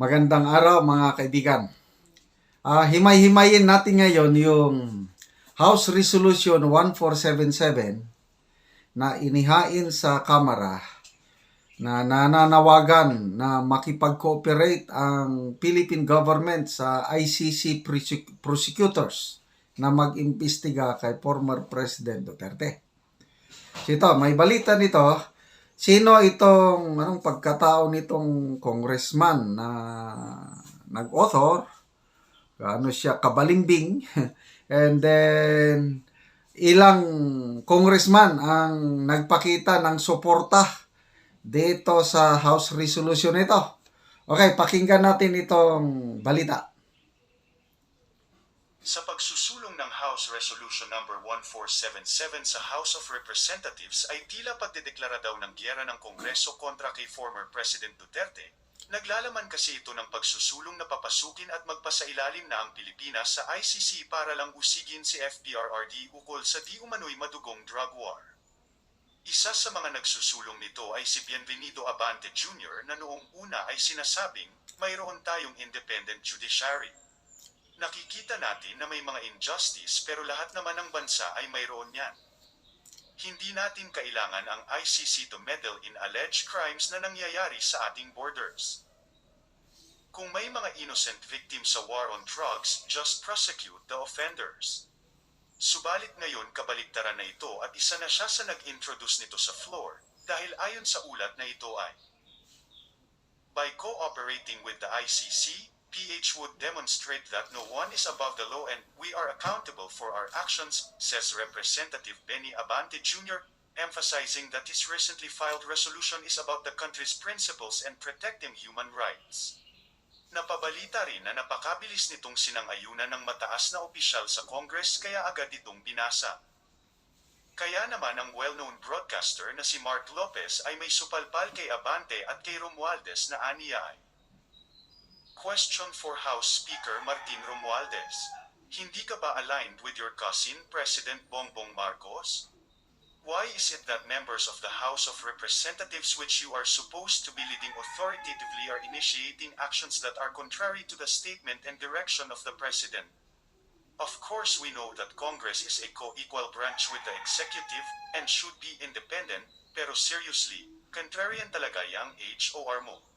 Magandang araw mga kaibigan. Ah, himay-himayin natin ngayon yung House Resolution 1477 na inihain sa Kamara na nananawagan na makipag-cooperate ang Philippine government sa ICC prosec- prosecutors na mag-imbestiga kay former President Duterte. So ito, may balita nito. Sino itong anong pagkatao nitong congressman na nag-author? Ano siya, kabalimbing. And then, ilang congressman ang nagpakita ng suporta dito sa House Resolution nito. Okay, pakinggan natin itong balita. Sa pagsusulong ng House Resolution Number 1477 sa House of Representatives ay tila pagdedeklara daw ng giyera ng Kongreso kontra kay former President Duterte. Naglalaman kasi ito ng pagsusulong na papasukin at magpasailalim na ang Pilipinas sa ICC para lang usigin si FPRRD ukol sa di umano'y madugong drug war. Isa sa mga nagsusulong nito ay si Bienvenido Abante Jr. na noong una ay sinasabing mayroon tayong independent judiciary. Nakikita natin na may mga injustice pero lahat naman ng bansa ay mayroon yan. Hindi natin kailangan ang ICC to meddle in alleged crimes na nangyayari sa ating borders. Kung may mga innocent victims sa war on drugs, just prosecute the offenders. Subalit ngayon kabaligtaran na ito at isa na siya sa nag-introduce nito sa floor dahil ayon sa ulat na ito ay By cooperating with the ICC, PH would demonstrate that no one is above the law and we are accountable for our actions, says Representative Benny Abante Jr., emphasizing that his recently filed resolution is about the country's principles and protecting human rights. Napabalita rin na napakabilis nitong sinangayunan ng mataas na opisyal sa Congress kaya agad itong binasa. Kaya naman ang well-known broadcaster na si Mark Lopez ay may supalpal kay Abante at kay Romualdez na aniya ay Question for House Speaker Martin Romualdez. Hindi ka ba aligned with your cousin, President Bongbong Marcos? Why is it that members of the House of Representatives which you are supposed to be leading authoritatively are initiating actions that are contrary to the statement and direction of the President? Of course we know that Congress is a co-equal branch with the executive and should be independent, pero seriously, contrarian talaga yung HOR mo.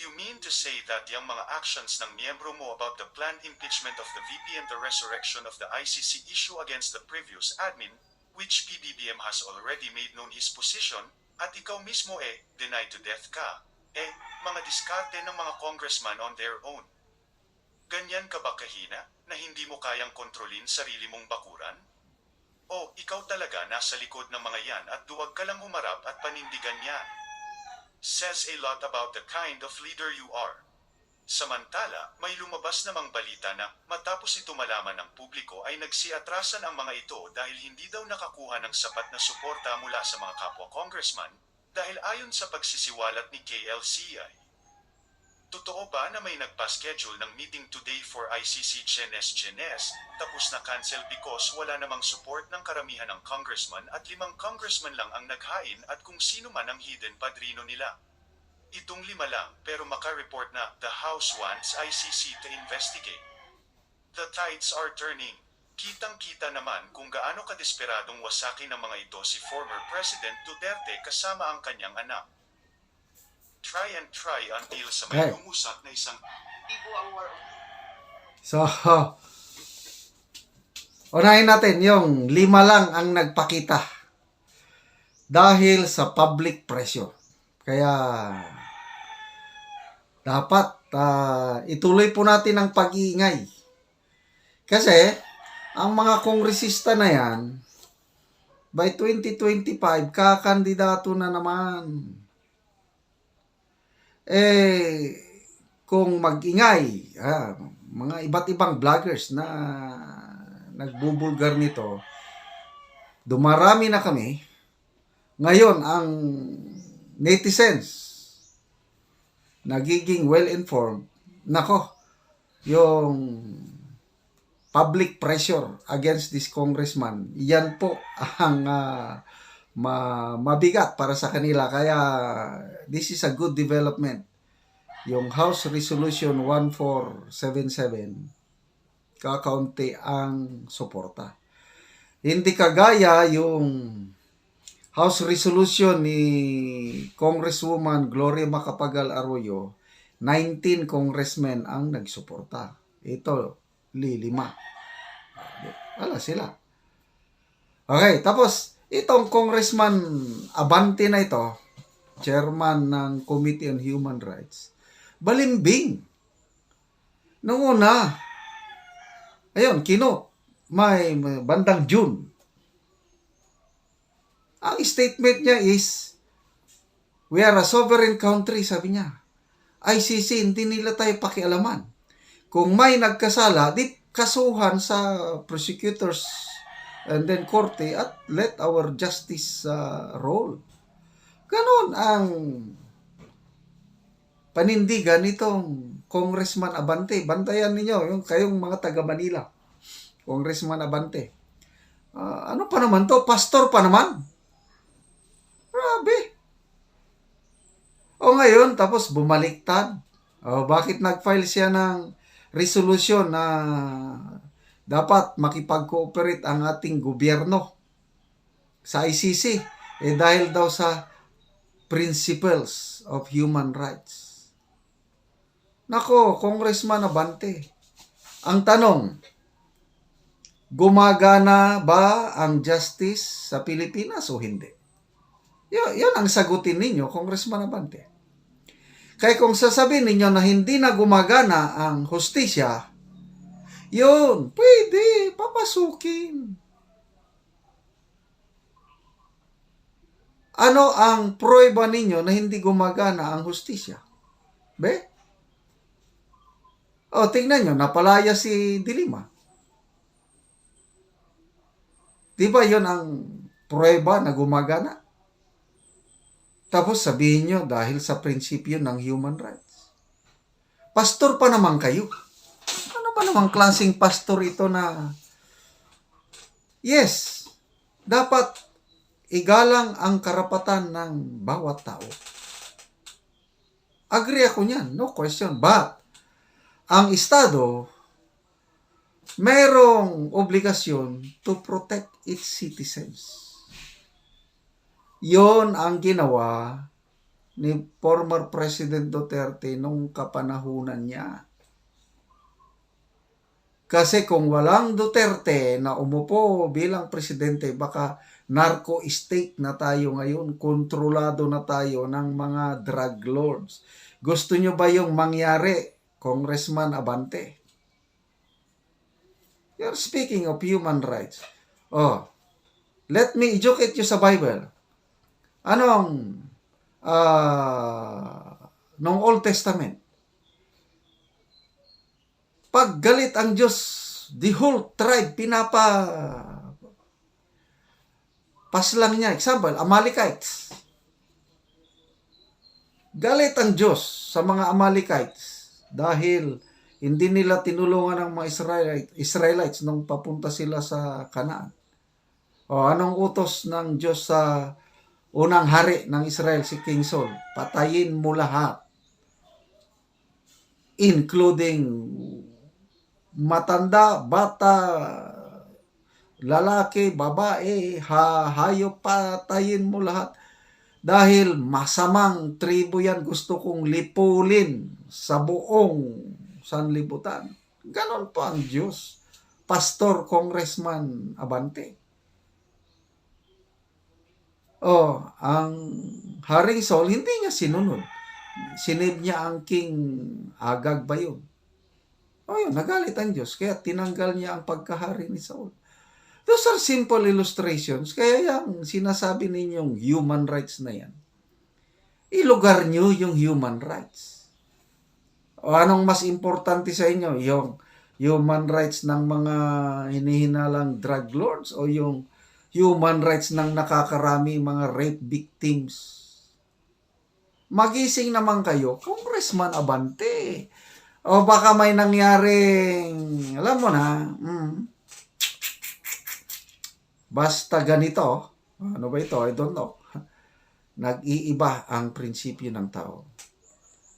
You mean to say that yung mga actions ng miyembro mo about the planned impeachment of the VP and the resurrection of the ICC issue against the previous admin, which PBBM has already made known his position, at ikaw mismo eh, denied to death ka, eh, mga diskarte ng mga congressman on their own. Ganyan ka ba kahina, na hindi mo kayang kontrolin sarili mong bakuran? O ikaw talaga nasa likod ng mga yan at duwag ka lang humarap at panindigan yan? Says a lot about the kind of leader you are. Samantala, may lumabas namang balita na matapos ito malaman ng publiko ay nagsiatrasan ang mga ito dahil hindi daw nakakuha ng sapat na suporta mula sa mga kapwa congressman dahil ayon sa pagsisiwalat ni KLCI. Totoo ba na may nagpa-schedule ng meeting today for ICC Chenes Chenes, tapos na cancel because wala namang support ng karamihan ng congressman at limang congressman lang ang naghain at kung sino man ang hidden padrino nila? Itong lima lang pero maka-report na the House wants ICC to investigate. The tides are turning. Kitang-kita naman kung gaano kadesperadong wasaki ng mga ito si former President Duterte kasama ang kanyang anak. Try and try until sa may Hey. lumusat na isang Ibo ang war on So, unahin natin yung lima lang ang nagpakita dahil sa public pressure. Kaya dapat ah, ituloy po natin ang pag-iingay. Kasi ang mga kongresista na yan by 2025 kakandidato na naman. Eh kung mag-ingay, ah, mga iba't ibang vloggers na nagbubulgar nito, dumarami na kami. Ngayon, ang netizens, nagiging well-informed, nako, yung public pressure against this congressman, yan po ang ah, ma- mabigat para sa kanila. Kaya, this is a good development yung House Resolution 1477, kakaunti ang suporta. Hindi kagaya yung House Resolution ni Congresswoman Gloria Macapagal Arroyo, 19 congressmen ang nagsuporta. Ito, lilima. Wala sila. Okay, tapos itong congressman Abante na ito, chairman ng Committee on Human Rights, balimbing. Noong una, ayun, kino, may may bandang June. Ang statement niya is, we are a sovereign country, sabi niya. ICC, hindi nila tayo pakialaman. Kung may nagkasala, di kasuhan sa prosecutors and then korte at let our justice uh, roll. Ganon ang panindigan nitong Congressman Abante. Bantayan ninyo, yung kayong mga taga Manila. Congressman Abante. Ah, ano pa naman to? Pastor pa naman. Grabe. O ngayon, tapos bumaliktad. O, bakit nag-file siya ng resolution na dapat makipag-cooperate ang ating gobyerno sa ICC? Eh dahil daw sa principles of human rights. Nako, Congressman Abante. Ang tanong, gumagana ba ang justice sa Pilipinas o hindi? Yan, yan ang sagutin ninyo, Congressman Abante. Kaya kung sasabihin ninyo na hindi na gumagana ang hustisya, yun, pwede, papasukin. Ano ang prueba ninyo na hindi gumagana ang hustisya? Be? O, tingnan nyo, napalaya si Dilima. Di ba yun ang prueba na gumagana? Tapos sabihin nyo dahil sa prinsipyo ng human rights. Pastor pa naman kayo. Ba namang klaseng pastor ito na Yes, dapat igalang ang karapatan ng bawat tao. Agree ako niyan, no question. But, ang Estado, merong obligasyon to protect its citizens. Yon ang ginawa ni former President Duterte nung kapanahunan niya. Kasi kung walang Duterte na umupo bilang presidente, baka narco state na tayo ngayon, kontrolado na tayo ng mga drug lords. Gusto nyo ba yung mangyari, Congressman Abante? You're speaking of human rights. Oh, let me educate you sa Bible. Anong ah nung Old Testament? Pag galit ang Diyos, the whole tribe pinapa paslang niya. Example, Amalekites. Galit ang Diyos sa mga Amalekites dahil hindi nila tinulungan ang mga Israelite, Israelites nung papunta sila sa Canaan. O anong utos ng Diyos sa unang hari ng Israel, si King Saul? Patayin mo lahat. Including matanda, bata, lalaki, babae, ha, hayop, patayin mo lahat. Dahil masamang tribo yan, gusto kong lipulin sa buong sanlibutan. Ganon pa ang Diyos. Pastor, Congressman Abante. Oh, ang Haring Saul, hindi niya sinunod. Sinib niya ang King Agag ba yun? O yun, nagalit ang Diyos. Kaya tinanggal niya ang pagkahari ni Saul. Those are simple illustrations. Kaya yung sinasabi ninyong human rights na yan, ilugar nyo yung human rights. O anong mas importante sa inyo? Yung human rights ng mga hinihinalang drug lords o yung human rights ng nakakarami mga rape victims? Magising naman kayo, Congressman Abante. O baka may nangyaring, alam mo na, mm, basta ganito, ano ba ito? I don't know. Nag-iiba ang prinsipyo ng tao.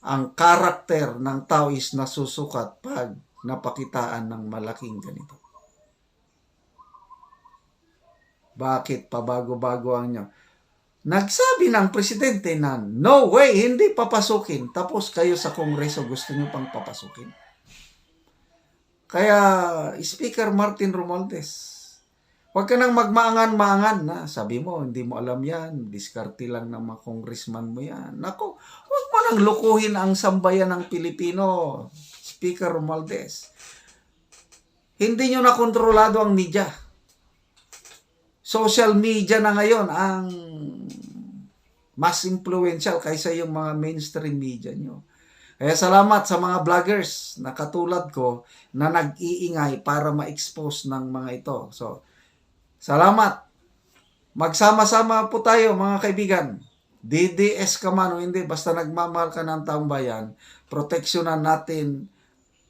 ang karakter ng tao is nasusukat pag napakitaan ng malaking ganito. Bakit pabago-bago ang nyo? Nagsabi ng presidente na no way, hindi papasukin. Tapos kayo sa kongreso gusto nyo pang papasukin. Kaya, Speaker Martin Romualdez, huwag ka nang magmaangan-maangan na. Sabi mo, hindi mo alam yan. Diskarte lang ng mga congressman mo yan. Nako, huwag mo nang lukuhin ang sambayan ng Pilipino, Speaker Romualdez. Hindi nyo na kontrolado ang media. Social media na ngayon ang mas influential kaysa yung mga mainstream media nyo. Kaya salamat sa mga vloggers na katulad ko na nag-iingay para ma-expose ng mga ito. So, salamat. Magsama-sama po tayo mga kaibigan. DDS ka man o hindi, basta nagmamahal ka ng taong bayan, proteksyonan natin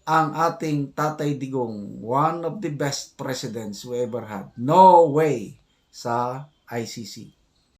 ang ating Tatay Digong, one of the best presidents we ever had. No way sa ICC.